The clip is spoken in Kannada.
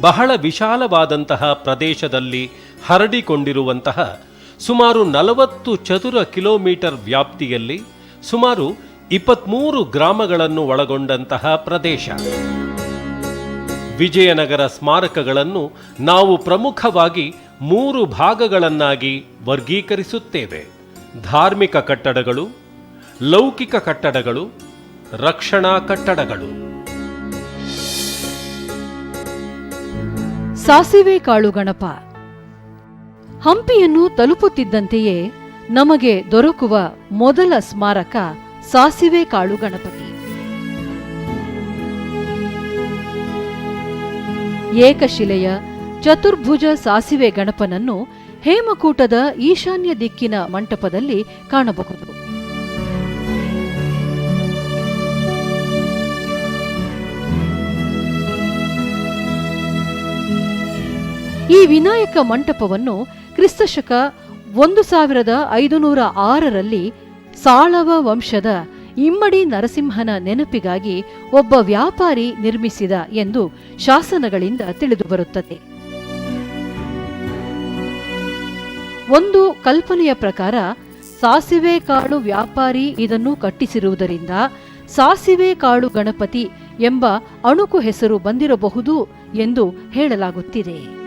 ಬಹಳ ವಿಶಾಲವಾದಂತಹ ಪ್ರದೇಶದಲ್ಲಿ ಹರಡಿಕೊಂಡಿರುವಂತಹ ಸುಮಾರು ನಲವತ್ತು ಚದುರ ಕಿಲೋಮೀಟರ್ ವ್ಯಾಪ್ತಿಯಲ್ಲಿ ಸುಮಾರು ಇಪ್ಪತ್ಮೂರು ಗ್ರಾಮಗಳನ್ನು ಒಳಗೊಂಡಂತಹ ಪ್ರದೇಶ. ವಿಜಯನಗರ ಸ್ಮಾರಕಗಳನ್ನು ನಾವು ಪ್ರಮುಖವಾಗಿ ಮೂರು ಭಾಗಗಳನ್ನಾಗಿ ವರ್ಗೀಕರಿಸುತ್ತೇವೆ. ಧಾರ್ಮಿಕ ಕಟ್ಟಡಗಳು, ಲೌಕಿಕ ಕಟ್ಟಡಗಳು, ರಕ್ಷಣಾ ಕಟ್ಟಡಗಳು. ಸಾಸಿವೆ ಕಾಳು ಗಣಪ. ಹಂಪಿಯನ್ನು ತಲುಪುತ್ತಿದ್ದಂತೆಯೇ ನಮಗೆ ದೊರಕುವ ಮೊದಲ ಸ್ಮಾರಕ ಸಾಸಿವೆ ಕಾಳು ಗಣಪತಿ. ಏಕಶಿಲೆಯ ಚತುರ್ಭುಜ ಸಾಸಿವೆ ಗಣಪನನ್ನು ಹೇಮಕೂಟದ ಈಶಾನ್ಯ ದಿಕ್ಕಿನ ಮಂಟಪದಲ್ಲಿ ಕಾಣಬಹುದು. ಈ ವಿನಾಯಕ ಮಂಟಪವನ್ನು ಕ್ರಿಸ್ತಶಕ ಒಂದು ಸಾವಿರದ ಐದುನೂರ ಆರರಲ್ಲಿ ಸಾಳವ ವಂಶದ ಇಮ್ಮಡಿ ನರಸಿಂಹನ ನೆನಪಿಗಾಗಿ ಒಬ್ಬ ವ್ಯಾಪಾರಿ ನಿರ್ಮಿಸಿದ ಎಂದು ಶಾಸನಗಳಿಂದ ತಿಳಿದುಬರುತ್ತದೆ ಒಂದು ಕಲ್ಪನೆಯ ಪ್ರಕಾರ ಸಾಸಿವೆ ಕಾಳು ವ್ಯಾಪಾರಿ ಇದನ್ನು ಕಟ್ಟಿಸಿರುವುದರಿಂದ ಸಾಸಿವೆ ಕಾಳು ಗಣಪತಿ ಎಂಬ ಅಣುಕು ಹೆಸರು ಬಂದಿರಬಹುದು ಎಂದು ಹೇಳಲಾಗುತ್ತಿದೆ.